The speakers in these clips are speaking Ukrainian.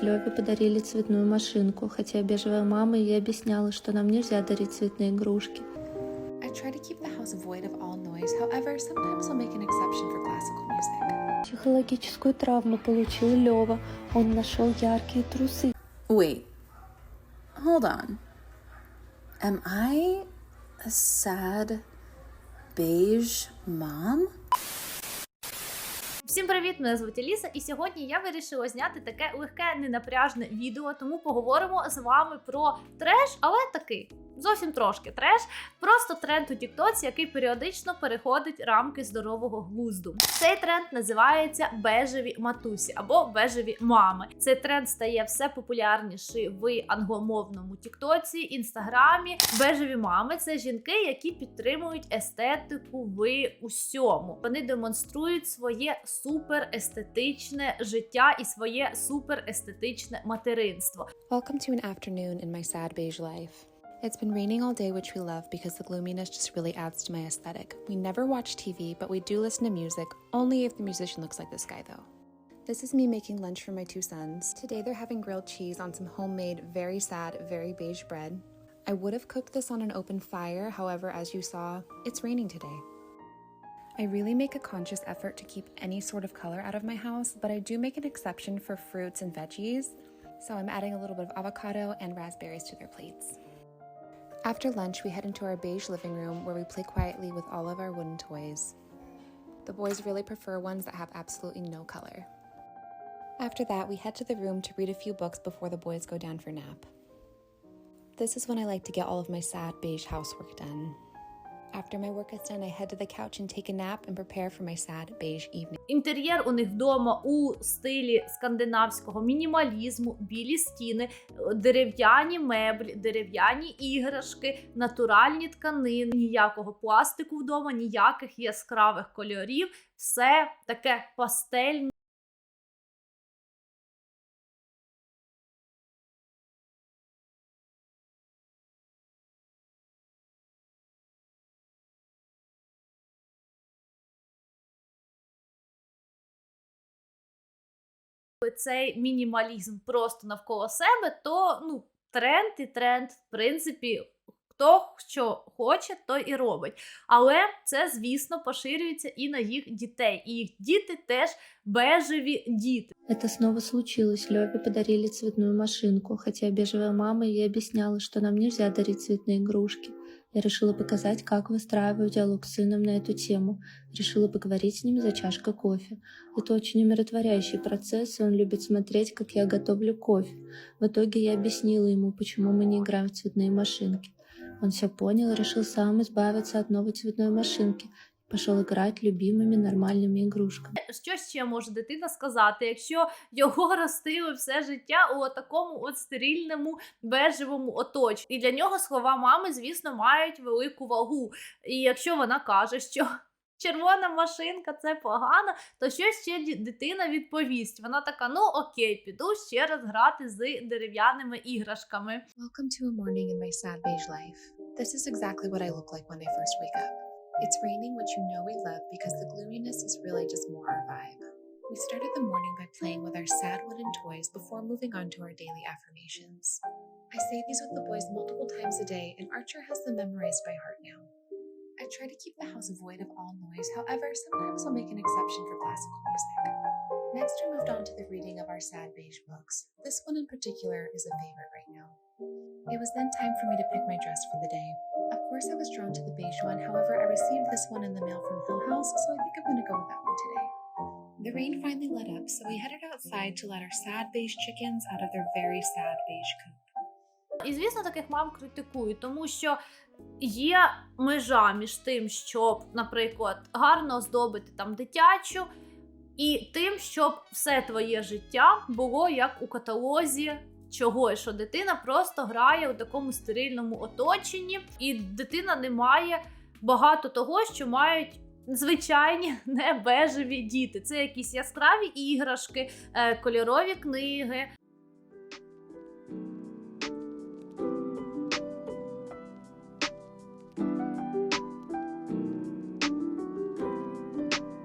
случилось, Леве подарили цветную машинку, хотя бежевая мама ей объясняла, что нам нельзя дарить цветные игрушки. I try to keep the house void of all noise. However, sometimes I'll make an exception for classical music. Психологическую травму получил Лева. Он нашел яркие трусы. Wait. Hold on. Am I a sad beige mom? Всім привіт! Мене звуть Еліса, і сьогодні я вирішила зняти таке легке ненапряжне відео, тому поговоримо з вами про треш, але такий. Зовсім трошки треш, просто тренд у Тіктоці, який періодично переходить рамки здорового глузду. Цей тренд називається бежеві матусі або бежеві мами. Цей тренд стає все популярніший в англомовному Тіктоці, інстаграмі. Бежеві мами це жінки, які підтримують естетику в усьому. Вони демонструють своє суперестетичне життя і своє суперестетичне материнство. Welcome to an afternoon in my sad beige life. It's been raining all day, which we love because the gloominess just really adds to my aesthetic. We never watch TV, but we do listen to music, only if the musician looks like this guy, though. This is me making lunch for my two sons. Today they're having grilled cheese on some homemade, very sad, very beige bread. I would have cooked this on an open fire, however, as you saw, it's raining today. I really make a conscious effort to keep any sort of color out of my house, but I do make an exception for fruits and veggies, so I'm adding a little bit of avocado and raspberries to their plates. After lunch, we head into our beige living room where we play quietly with all of our wooden toys. The boys really prefer ones that have absolutely no color. After that, we head to the room to read a few books before the boys go down for nap. This is when I like to get all of my sad beige housework done. After my work is done, I head to the couch and take a nap and prepare for my sad beige evening. Інтер'єр у них вдома у стилі скандинавського мінімалізму, білі стіни, дерев'яні меблі, дерев'яні іграшки, натуральні тканини, ніякого пластику вдома, ніяких яскравих кольорів. Все таке пастельне. цей мінімалізм просто навколо себе, то ну, тренд і тренд, в принципі, хто що хоче, то і робить. Але це, звісно, поширюється і на їх дітей. І їх діти теж бежеві діти. Это снова случилось, Леве подарили цветную машинку, хотя бежевая мама ей объясняла, что нам нельзя дарить цветные игрушки. Я решила показать, как выстраиваю диалог с сыном на эту тему. Решила поговорить с ним за чашкой кофе. Это очень умиротворяющий процесс, и он любит смотреть, как я готовлю кофе. В итоге я объяснила ему, почему мы не играем в цветные машинки. Он все понял и решил сам избавиться от новой цветной машинки. Пошел играть любимыми нормальными игрушками. Що ще може дитина сказати, якщо його ростили все життя у такому от стерильному бежевому оточенні? І для нього слова мами, звісно, мають велику вагу. І якщо вона каже, що червона машинка це погано, то що ще дитина відповість? Вона така: ну окей, піду ще раз грати з дерев'яними іграшками. Welcome to a morning in my sad beige life. This is exactly what I look like when I first wake up. It's raining, which you know we love because the gloominess is really just more our vibe. We started the morning by playing with our sad wooden toys before moving on to our daily affirmations. I say these with the boys multiple times a day, and Archer has them memorized by heart now. I try to keep the house void of all noise, however, sometimes I'll make an exception for classical music. Next, we moved on to the reading of our sad beige books. This one in particular is a favorite right now. It was then time for me to pick my dress for the day. Of course, I was drawn to the beige one, however, I received this one in the mail from Hill House, so I think I'm gonna go with that one today. The rain finally let up, so we headed outside to let our sad beige chickens out of their very sad beige coop. І звісно, таких мам критикують, тому що є межа між тим, щоб, наприклад, гарно оздобити там дитячу, і тим, щоб все твоє життя було як у каталозі. Чого, що дитина просто грає у такому стерильному оточенні, і дитина не має багато того, що мають звичайні небежеві діти. Це якісь яскраві іграшки, е, кольорові книги,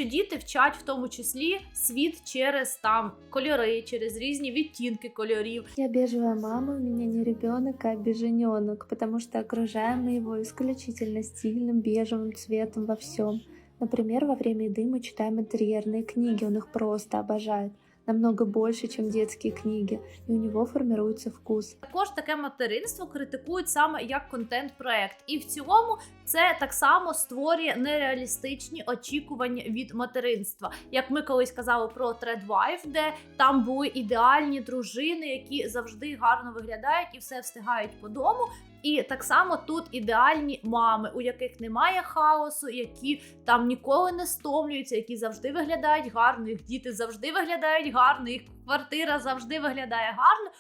діти вчать в тому числі світ через там кольори, через різні відтінки кольорів. Я бежевая мама, у меня не ребенок, а бежененок, потому что окружаем мы его исключительно стильным бежевым цветом во всем. Например, во время еды мы читаем интерьерные книги, он их просто обожает. Намного больше, чем детские книги, и у него формируется вкус. Також таке материнство критикують саме як контент-проект, і в цілому це так само створює нереалістичні очікування від материнства. Як ми колись казали про Тредвайф, де там були ідеальні дружини, які завжди гарно виглядають і все встигають по дому. І так само тут ідеальні мами, у яких немає хаосу, які там ніколи не стомлюються, які завжди виглядають гарно, їх діти завжди виглядають гарно, їх квартира завжди виглядає гарно.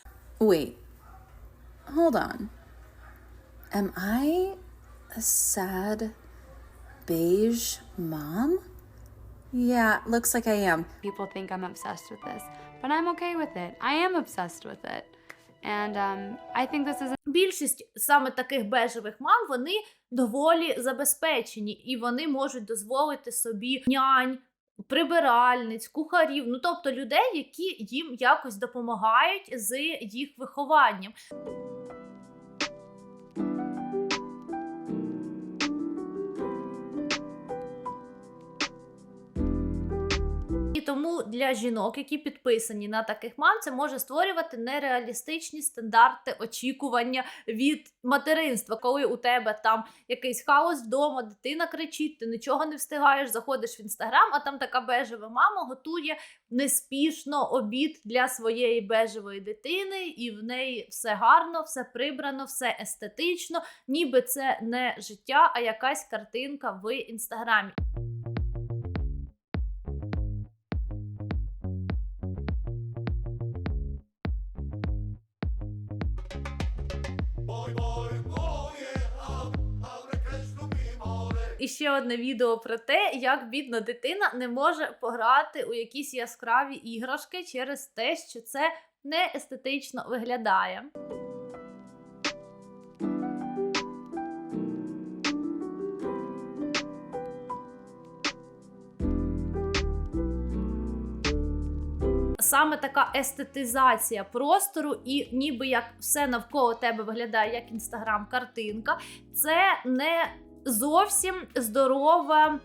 Wait. Hold on. Am I a sad beige mom? Yeah, looks like I am. People think I'm obsessed with this, but I'm okay with it. I am obsessed with it. And um, I think this is більшість саме таких бежевих мам вони доволі забезпечені і вони можуть дозволити собі нянь. Прибиральниць, кухарів, ну тобто людей, які їм якось допомагають з їх вихованням. Тому для жінок, які підписані на таких мам, це може створювати нереалістичні стандарти очікування від материнства, коли у тебе там якийсь хаос вдома, дитина кричить, ти нічого не встигаєш, заходиш в інстаграм, а там така бежева мама готує неспішно обід для своєї бежевої дитини, і в неї все гарно, все прибрано, все естетично, ніби це не життя, а якась картинка в інстаграмі. І ще одне відео про те, як бідна дитина не може пограти у якісь яскраві іграшки через те, що це не естетично виглядає. Саме така естетизація простору, і ніби як все навколо тебе виглядає як інстаграм-картинка, це не зовсім здорове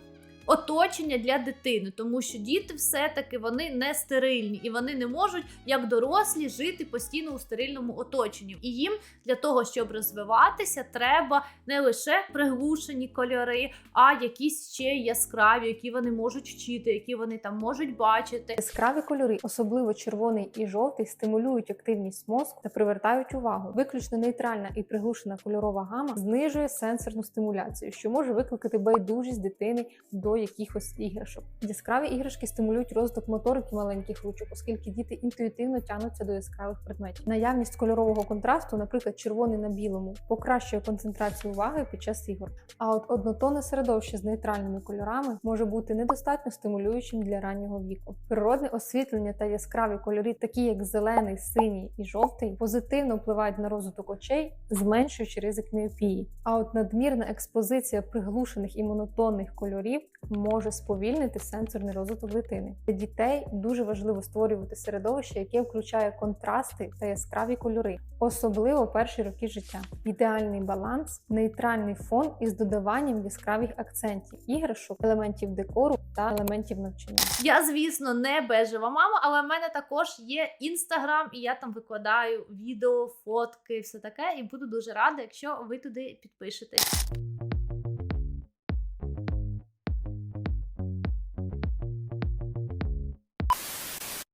оточення для дитини, тому що діти все-таки вони не стерильні і вони не можуть, як дорослі, жити постійно у стерильному оточенні. І їм для того, щоб розвиватися, треба не лише приглушені кольори, а якісь ще яскраві, які вони можуть вчити, які вони там можуть бачити. Яскраві кольори, особливо червоний і жовтий, стимулюють активність мозку та привертають увагу. Виключно нейтральна і приглушена кольорова гама знижує сенсорну стимуляцію, що може викликати байдужість дитини до якихось іграшок. Яскраві іграшки стимулюють розвиток моторики маленьких ручок, оскільки діти інтуїтивно тягнуться до яскравих предметів. Наявність кольорового контрасту, наприклад, червоний на білому, покращує концентрацію уваги під час ігор. А от однотонне середовище з нейтральними кольорами може бути недостатньо стимулюючим для раннього віку. Природне освітлення та яскраві кольори, такі як зелений, синій і жовтий, позитивно впливають на розвиток очей, зменшуючи ризик міопії. А от надмірна експозиція приглушених і монотонних кольорів може сповільнити сенсорний розвиток дитини. Для дітей дуже важливо створювати середовище, яке включає контрасти та яскраві кольори, особливо перші роки життя. Ідеальний баланс, нейтральний фон із додаванням яскравих акцентів, іграшок, елементів декору та елементів навчання. Я, звісно, не бежева мама, але в мене також є інстаграм, і я там викладаю відео, фотки, все таке. І буду дуже рада, якщо ви туди підпишетесь.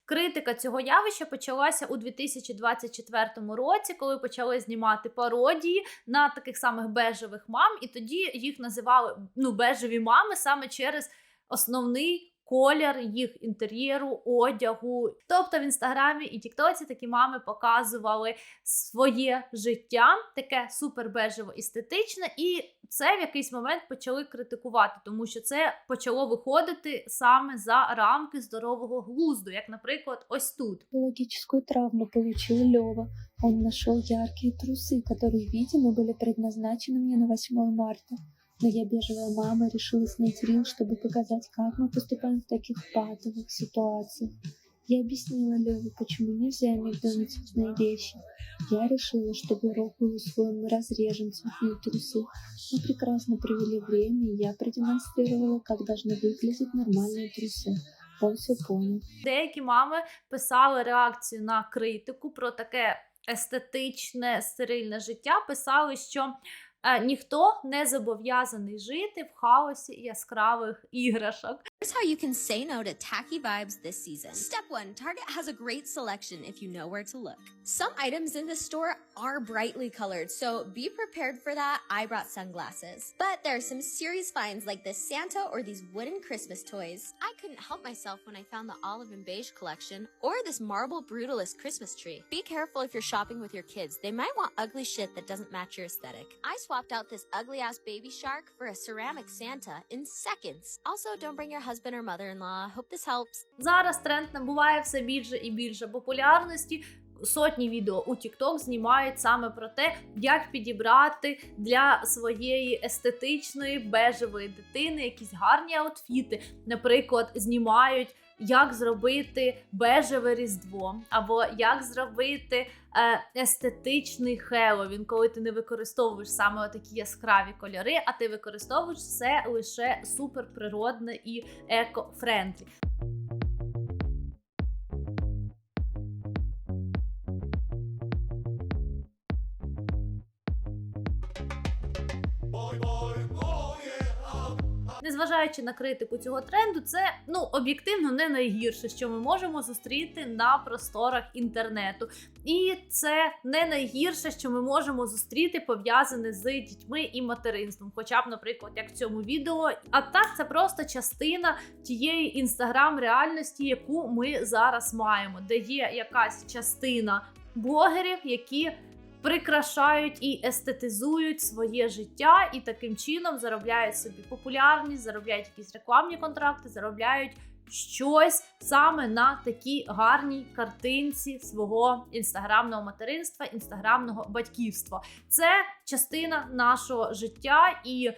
Критика цього явища почалася у 2024 році, коли почали знімати пародії на таких самих бежевих мам, і тоді їх називали ну бежеві мами саме через основний колір їх інтер'єру, одягу. Тобто в інстаграмі і Тіктоці такі мами показували своє життя, таке супер бежево естетичне, і це в якийсь момент почали критикувати, тому що це почало виходити саме за рамки здорового глузду, як, наприклад, ось тут. Психологическую травму получил Лева. Он нашел яркие трусы, которые, видимо, были предназначены мне на 8 марта. Но я бежевая мама решила снять рил, чтобы показать, как мы поступаем в таких патовых ситуациях. Я объяснила Леве, почему нельзя иметь дома цветные вещи. Я решила, чтобы урок был усвоен, мы разрежем цветные трусы. Мы прекрасно провели время, и я продемонстрировала, как должны выглядеть нормальные трусы. Он все понял. Деякі мами писали реакцію на критику про таке естетичне стерильне життя. Писали, що е, ніхто не зобов'язаний жити в хаосі яскравих іграшок. Here's how you can say no to tacky vibes this season. Step one Target has a great selection if you know where to look. Some items in the store are brightly colored, so be prepared for that. I brought sunglasses. But there are some serious finds like this Santa or these wooden Christmas toys. I couldn't help myself when I found the olive and beige collection or this marble brutalist Christmas tree. Be careful if you're shopping with your kids. They might want ugly shit that doesn't match your aesthetic. I swapped out this ugly ass baby shark for a ceramic Santa in seconds. Also, don't bring your husband or mother in law. Hope this helps. Зараз тренд набуває все більше і більше популярності. Сотні відео у TikTok знімають саме про те, як підібрати для своєї естетичної бежевої дитини якісь гарні аутфіти. Наприклад, знімають, як зробити бежеве різдво, або як зробити е, естетичний Хеллоуін, коли ти не використовуєш саме такі яскраві кольори, а ти використовуєш все лише суперприродне і еко-френдлі. Незважаючи на критику цього тренду, це ну об'єктивно не найгірше, що ми можемо зустріти на просторах інтернету. І це не найгірше, що ми можемо зустріти пов'язане з дітьми і материнством. Хоча б, наприклад, як в цьому відео. А так це просто частина тієї інстаграм-реальності, яку ми зараз маємо, де є якась частина блогерів, які прикрашають і естетизують своє життя, і таким чином заробляють собі популярність, заробляють якісь рекламні контракти, заробляють щось саме на такій гарній картинці свого інстаграмного материнства, інстаграмного батьківства. Це частина нашого життя і.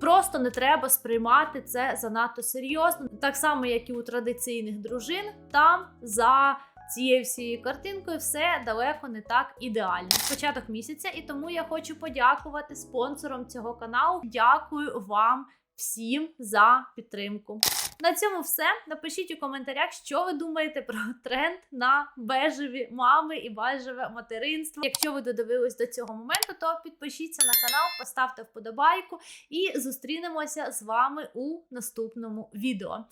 Просто не треба сприймати це занадто серйозно, так само як і у традиційних дружин, там за цією всією картинкою все далеко не так ідеально. Початок місяця, і тому я хочу подякувати спонсорам цього каналу. Дякую вам всім за підтримку. На цьому все. Напишіть у коментарях, що ви думаєте про тренд на бежеві мами і бежеве материнство. Якщо ви додивились до цього моменту, то підпишіться на канал, поставте вподобайку і зустрінемося з вами у наступному відео.